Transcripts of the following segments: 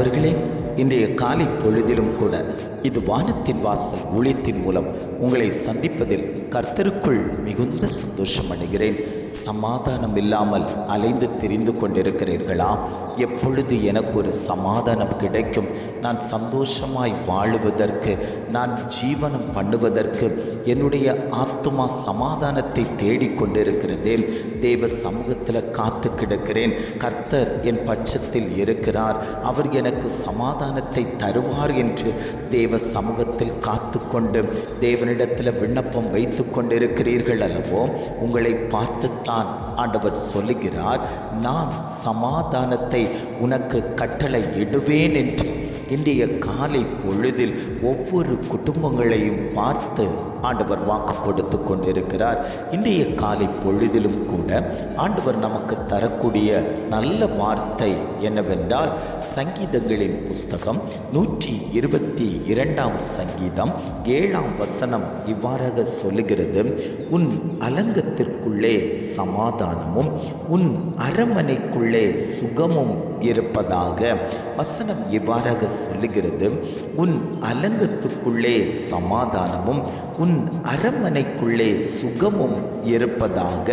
அவர்களே இன்றைய காலை பொழுதிலும் கூட இது வானத்தின் வாசல் ஊழியத்தின் மூலம் உங்களை சந்திப்பதில் கர்த்தருக்குள் மிகுந்த சந்தோஷம் அடைகிறேன். சமாதானம் இல்லாமல் அலைந்து தெரிந்து கொண்டிருக்கிறீர்களா? எப்பொழுது எனக்கு ஒரு சமாதானம் கிடைக்கும்? நான் சந்தோஷமாய் வாழுவதற்கு நான் ஜீவனம் பண்ணுவதற்கு என்னுடைய ஆத்மா சமாதானத்தை தேடிக்கொண்டிருக்கிறதே தேவ சமூகத்தில் காத்து கிடக்கிறேன். கர்த்தர் என் பட்சத்தில் இருக்கிறார். அவர் எனக்கு சமாதானம் சமாதானத்தை தருவார் என்று தேவ சமூகத்தில் காத்து கொண்டு தேவனிடத்தில் விண்ணப்பம் வைத்து கொண்டிருக்கிறீர்கள் அல்லவோ உங்களை பார்த்துத்தான் ஆண்டவர் சொல்லுகிறார் நான் சமாதானத்தை உனக்கு கட்டளை இடுவேன் என்று. இன்றைய காலை பொழுதில் ஒவ்வொரு குடும்பங்களையும் பார்த்து ஆண்டவர் வாக்கு கொடுத்து கொண்டிருக்கிறார். இன்றைய காலை பொழுதிலும் கூட ஆண்டவர் நமக்கு தரக்கூடிய நல்ல வார்த்தை என்னவென்றால் சங்கீதங்களின் புஸ்தகம் நூற்றி இருபத்தி இரண்டாம் சங்கீதம் ஏழாம் வசனம் இவ்வாறாக சொல்லுகிறது. உன் அலங்கத்திற்குள்ளே சமாதானமும் உன் அரமனைக்குள்ளே சுகமும் இருப்பதாக. வசனம் இவ்வாறாக சொல்லுகிறது உன் அலங்கத்துக்குள்ளே சமாதானமும் உன் அரண்மனைக்குள்ளே சுகமும் இருப்பதாக.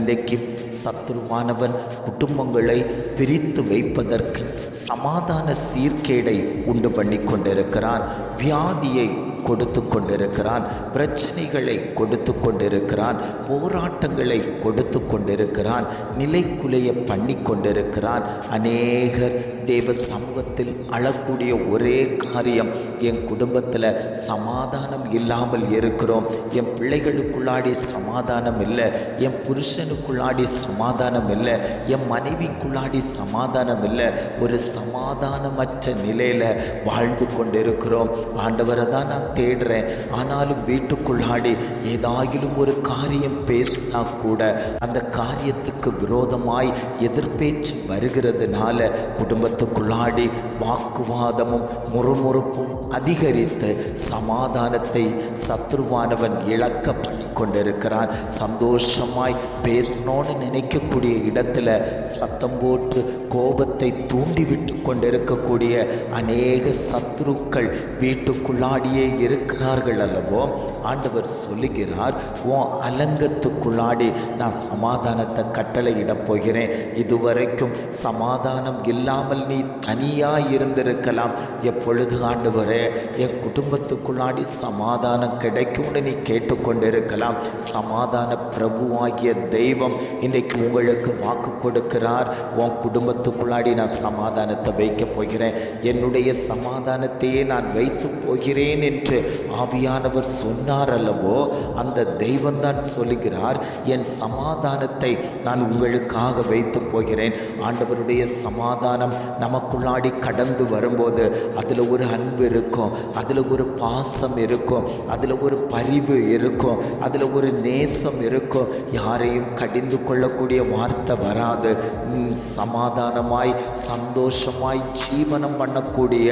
இன்றைக்கு சத்துருவானவன் குடும்பங்களை பிரித்து வைப்பதற்கு சமாதான சீர்கேடை உண்டு பண்ணி கொண்டிருக்கிறான் வியாதியை கொடுத்து கொண்டிருக்கிறான் பிரச்சனைகளை கொடுத்து கொண்டிருக்கிறான் போராட்டங்களை கொடுத்து கொண்டிருக்கிறான் நிலைக்குலைய பண்ணி கொண்டிருக்கிறான் அநேகர் தேவ சமூகத்தில் அழக்கூடிய ஒரே காரியம் என் குடும்பத்தில் சமாதானம் இல்லாமல் இருக்கிறோம். என் பிள்ளைகளுக்குள்ளாடி சமாதானம் இல்லை. என் புருஷனுக்குள்ளாடி சமாதானம் இல்லை. என் மனைவிக்குள்ளாடி சமாதானம் இல்லை. ஒரு சமாதானமற்ற நிலையில் வாழ்ந்து கொண்டிருக்கிறோம். ஆண்டவரை தான் நான் தேடுறேன். ஆனாலும் வீட்டுக்குள்ளாடி ஏதாயிலும் ஒரு காரியம் பேசினா கூட அந்த காரியத்துக்கு விரோதமாய் எதிர்பேச்சு வருகிறதுனால குடும்பத்துக்குள்ளாடி வாக்குவாதமும் முறுமுறுப்பும் அதிகரித்து சமாதானத்தை சத்ருவானவன் இழக்க பண்ணி கொண்டிருக்கிறான். சந்தோஷமாய் பேசணும்னு நினைக்கக்கூடிய இடத்துல சத்தம் போட்டு கோபத்தை தூண்டிவிட்டு கொண்டிருக்கக்கூடிய அநேக சத்ருக்கள் வீட்டுக்குள்ளாடியே இருக்கிறார்கள் அல்லவோ? ஆண்டவர் சொல்லுகிறார் உன் அலங்கத்துக்குள்ளாடி நான் சமாதானத்தை கட்டளையிடப் போகிறேன். இதுவரைக்கும் சமாதானம் இல்லாமல் நீ தனியாக இருந்திருக்கலாம். எப்பொழுது ஆண்டவரே என் குடும்பத்துக்குள்ளாடி சமாதானம் கிடைக்கும்னு நீ கேட்டுக்கொண்டிருக்கலாம் சமாதான பிரபுவாகிய தெய்வம் இன்றைக்கு உங்களுக்கு வாக்கு கொடுக்கிறார். உன் குடும்பத்துக்குள்ளாடி நான் சமாதானத்தை வைக்கப் போகிறேன். என்னுடைய சமாதானத்தையே நான் வைத்து போகிறேன் என்று ஆவியானவர் சொன்னார் அல்லவோ அந்த தெய்வம்தான் சொல்லுகிறார் என் சமாதானத்தை நான் உங்களுக்காக வைத்து போகிறேன். ஆண்டவருடைய சமாதானம் நமக்குள்ளாடி கடந்து வரும்போது அதில் ஒரு அன்பு இருக்கும் அதில் ஒரு பாசம் இருக்கும் அதில் ஒரு பரிவு இருக்கும் அதில் ஒரு நேசம் இருக்கும். யாரையும் கடிந்து கொள்ளக்கூடிய வார்த்தை வராது. சமாதானமாய் சந்தோஷமாய் ஜீவனம் பண்ணக்கூடிய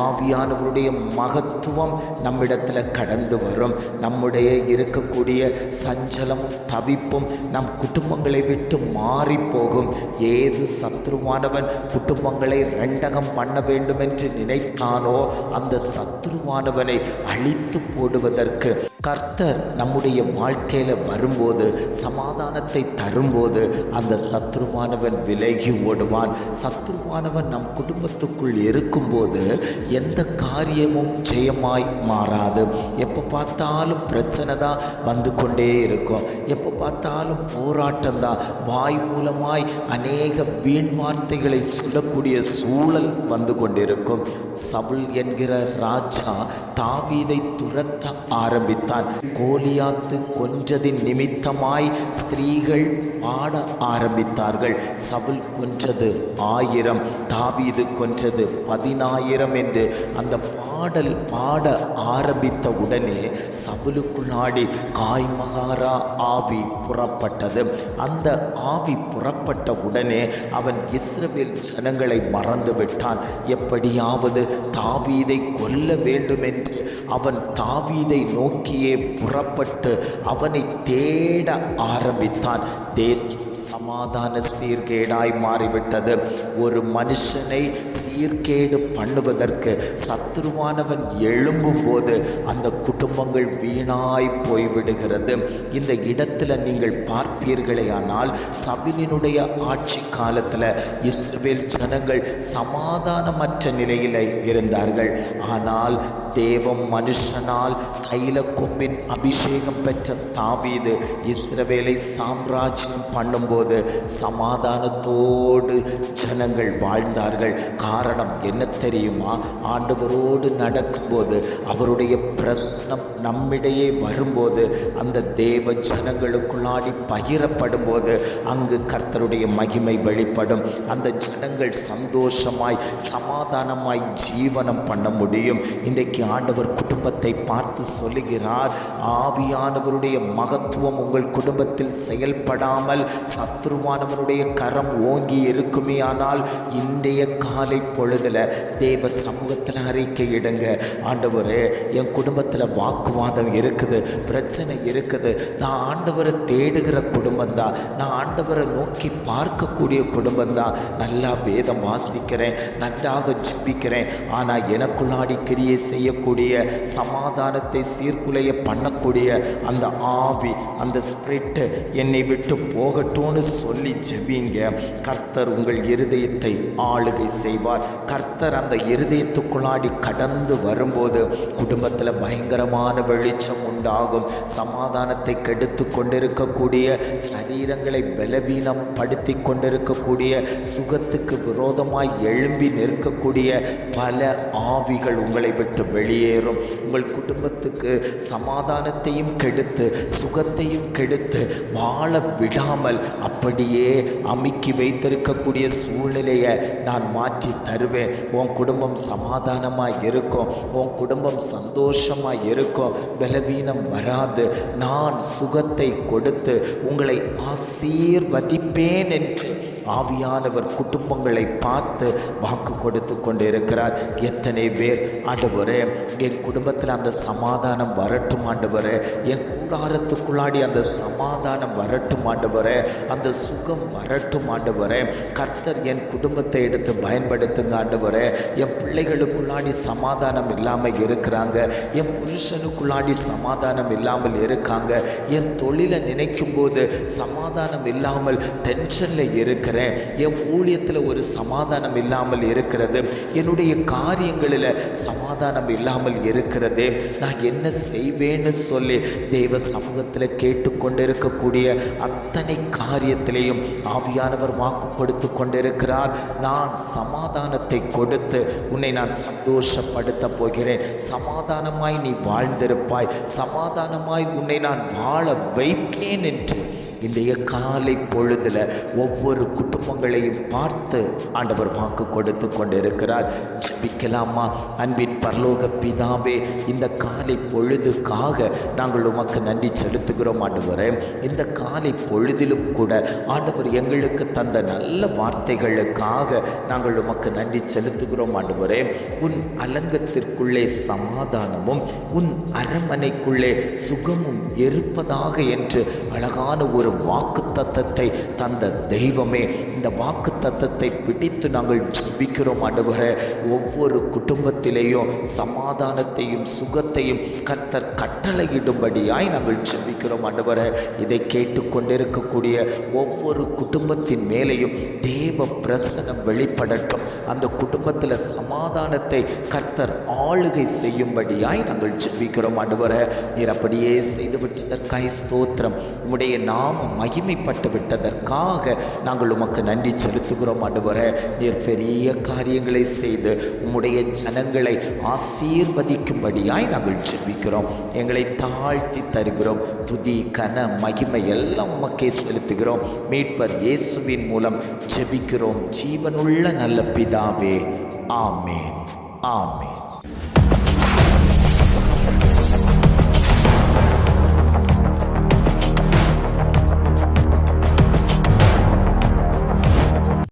ஆவியானவருடைய மகத்துவம் நம்மிடத்தில் கடந்து வரும். நம்முடைய இருக்கக்கூடிய சஞ்சலமும் தவிப்பும் நம் குடும்பங்களை விட்டு மாறி போகும் ஏது சத்ருவானவன் குடும்பங்களை ரெண்டகம் பண்ண வேண்டும் என்று நினைத்தானோ அந்த சத்ருவானவனை அழித்து போடுவதற்கு கர்த்தர் நம்முடைய வாழ்க்கையில் வரும்போது சமாதானத்தை தரும்போது அந்த சத்ருவானவன் விலகி ஓடுவான். சத்ருவானவன் நம் குடும்பத்துக்குள் இருக்கும்போது எந்த காரியமும் ஜெயமாய் மாறாது. எப்போ பார்த்தாலும் பிரச்சனை தான் வந்து கொண்டே இருக்கும். எப்போ பார்த்தாலும் போராட்டம் தான். வாய் மூலமாய் அநேக வீண் வார்த்தைகளை சொல்லக்கூடிய சூழல் வந்து கொண்டிருக்கும். சவுல் என்கிற ராஜா தாவீதை துரத்த ஆரம்பித்தான். கோலியாத்து கொன்றதின் நிமித்தமாய் ஸ்திரீகள் பாட ஆரம்பித்தார்கள். சவுல் கொன்றது ஆயிரம் தாவீது கொன்றது பதினாயிரம் என்று அந்த பாடல் பாட ஆரம்பித்த உடனே சவுலுக்குள்ளாடி காய்மகாரா ஆவி புறப்பட்டது. அந்த ஆவி புறப்பட்ட உடனே அவன் இஸ்ரவேல் ஜனங்களை மறந்து விட்டான். எப்படியாவது தாவீதை கொல்ல வேண்டும் என்று அவன் தாவீதை நோக்கியே புறப்பட்டு அவனை தேட ஆரம்பித்தான். தேசம் சமாதான சீர்கேடாய் மாறிவிட்டது. ஒரு மனுஷனை சீர்கேடு பண்ணுவதற்கு சத்துருவானவன் எழும்பும் போது அந்த குடும்பங்கள் வீணாய் போய்விடுகிறது. இந்த இடத்துல நீங்கள் பார்ப்பீர்களே ஆனால் சபிலினுடைய ஆட்சி காலத்தில் இஸ்ரேல் ஜனங்கள் சமாதானமற்ற நிலையில் இருந்தார்கள். ஆனால் தேவம் மனுஷனால் தைல கொம்பின் அபிஷேகம் பெற்ற தாவீது இஸ்ரவேலை சாம்ராஜ்யம் பண்ணும்போது சமாதானத்தோடு ஜனங்கள் வாழ்ந்தார்கள். காரணம் என்ன தெரியுமா? ஆண்டவரோடு நடக்கும்போது அவருடைய பிரசனம் நம்மிடையே வரும்போது அந்த தேவ ஜனங்களுக்குள்ளாடி பகிரப்படும் போது அங்கு கர்த்தருடைய மகிமை வெளிப்படும். அந்த ஜனங்கள் சந்தோஷமாய் சமாதானமாய் ஜீவனம் பண்ண முடியும். இன்றைக்கு ஆண்டவர் குடும்பத்தை பார்த்து சொல்லுகிறார் ஆவியானவருடைய மகத்துவம் உங்கள் குடும்பத்தில் செயல்படாமல் சத்ருவானவருடைய கரம் ஓங்கி இருக்குமே ஆனால் இன்றைய காலை பொழுதில் தேவ சமூகத்தில் அறிக்கை இடுங்க ஆண்டவரே என் குடும்பத்தில் வாக்குவாதம் இருக்குது பிரச்சனை இருக்குது. நான் ஆண்டவரை தேடுகிற குடும்பம் தான் நான் ஆண்டவரை நோக்கி பார்க்கக்கூடிய குடும்பம் தான் நல்லா வேதம் வாசிக்கிறேன் நன்றாக ஜபிக்கிறேன். ஆனால் எனக்குள்ளாடி கிரியை செய்யக்கூடிய சமாதானத்தை சீர்குலைய பண்ணக்கூடிய அந்த ஆவி அந்த ஸ்பிரிட்டு என்னை விட்டு போகட்டும்னு சொல்லி ஜெபிங்க. கர்த்தர் உங்கள் இருதயத்தை ஆளுகை செய்வார். கர்த்தர் அந்த இருதயத்துக்குள்ளாடி கடந்து வரும்போது குடும்பத்தில் பயங்கரமான வெளிச்சம் உண்டாகும். சமாதானத்தை கெடுத்து கொண்டிருக்கக்கூடிய சரீரங்களை பலவீனப்படுத்தி கொண்டிருக்கக்கூடிய சுகத்துக்கு விரோதமாய் எழும்பி நிற்கக்கூடிய பல ஆவிகள் உங்களை விட்டு வெளியேறும். உங்கள் குடும்பத்துக்கு சமாதானத்தையும் கெடுத்து சுகத்தையும் கெடுத்து வாழ விடாமல் அப்படியே அமுக்கி வைத்திருக்கக்கூடிய சூழ்நிலையை நான் மாற்றி தருவேன். உன் குடும்பம் சமாதானமாக இருக்கும். உன் குடும்பம் சந்தோஷமாக இருக்கும். பலவீனம் வராது. நான் சுகத்தை கொடுத்து உங்களை ஆசீர்வதிப்பேன் என்று ஆவியானவர் குடும்பங்களை பார்த்து வாக்கு கொடுத்து கொண்டு இருக்கிறார் எத்தனை பேர் ஆண்டவரே என் குடும்பத்தில் அந்த சமாதானம் வரட்டும் ஆண்டவரே. என் கூடாரத்துக்குள்ளாடி அந்த சமாதானம் வரட்டும் ஆண்டவரே. அந்த சுகம் வரட்டும் ஆண்டவரே. கர்த்தர் என் குடும்பத்தை எடுத்து பயன்படுத்துங்க ஆண்டவரே. என் பிள்ளைகளுக்குள்ளாடி சமாதானம் இல்லாமல் இருக்கிறாங்க. என் புருஷனுக்குள்ளாடி சமாதானம் இல்லாமல் இருக்காங்க. என் தொழிலை நினைக்கும் போது சமாதானம் இல்லாமல் டென்ஷனில் இருக்கிற என் ஊழியத்தில் ஒரு சமாதானம் இல்லாமல் இருக்கிறது. என்னுடைய காரியங்களில் சமாதானம் இல்லாமல் இருக்கிறது. நான் என்ன செய்வேன்னு சொல்லி தெய்வ சமூகத்தில் கேட்டுக்கொண்டிருக்கக்கூடிய அத்தனை காரியத்திலையும் ஆவியானவர் வாக்கு கொடுத்து கொண்டிருக்கிறார். நான் சமாதானத்தை கொடுத்து உன்னை நான் சந்தோஷப்படுத்த போகிறேன். சமாதானமாய் நீ வாழ்ந்திருப்பாய். சமாதானமாய் உன்னை நான் வாழ வைப்பேன் என்று இன்றைய காலை பொழுதில் ஒவ்வொரு குடும்பங்களையும் பார்த்து ஆண்டவர் வாக்கு கொடுத்து கொண்டிருக்கிறார். ஜபிக்கலாமா? அன்பின் பரலோக பிதாவே இந்த காலை பொழுதுக்காக நாங்கள் உமக்கு நன்றி செலுத்துகிறோம் ஆண்டவரே. இந்த காலை பொழுதிலும் கூட ஆண்டவர் எங்களுக்கு தந்த நல்ல வார்த்தைகளுக்காக நாங்கள் உமக்கு நன்றி செலுத்துகிறோம் ஆண்டவரே. உன் அலங்கத்திற்குள்ளே சமாதானமும் உன் அரண்மனைக்குள்ளே சுகமும் இருப்பதாக என்று அழகான ஒரு வாக்கு தத்தத்தை தந்த தெய்வமே. இந்த வாக்கு தத்தத்தை பிடித்து நாங்கள் ஜெபிக்கிறோம் ஆண்டவரே. ஒவ்வொரு குடும்பத்திலேயும் சமாதானத்தையும் சுகத்தையும் கர்த்தர் கட்டளையிடும்படியாய் நாங்கள் ஜெபிக்கிறோம் ஆண்டவரே. இதை கேட்டுக்கொண்டிருக்கக்கூடிய ஒவ்வொரு குடும்பத்தின் மேலேயும் தேவ பிரசனம் வெளிப்படட்டும். அந்த குடும்பத்தில் சமாதானத்தை கர்த்தர் ஆளுகை செய்யும்படியாய் நாங்கள் ஜெபிக்கிறோம் ஆண்டவரே. நீர் அப்படியே செய்துவிட்டதற்காய் ஸ்தோத்திரம். உம்முடைய நாமம் மகிமைப்பட்டு விட்டதற்காக நாங்கள் உமக்கு நன்றி செலுத்துகிறோம் ஆண்டவரே நீர் பெரிய காரியங்களை செய்து உம்முடைய ஜனங்களை ஆசீர்வதிக்கும்படியாய் நாங்கள் ஜெபிக்கிறோம். எங்களை தாழ்த்தி தருகிறோம். துதி கன மகிமை எல்லாம் உமக்கே செலுத்துகிறோம். மீட்பர் இயேசுவின் மூலம் ஜெபிக்கிறோம். ஜீவனுள்ள நல்ல பிதாவே ஆமேன் ஆமேன்.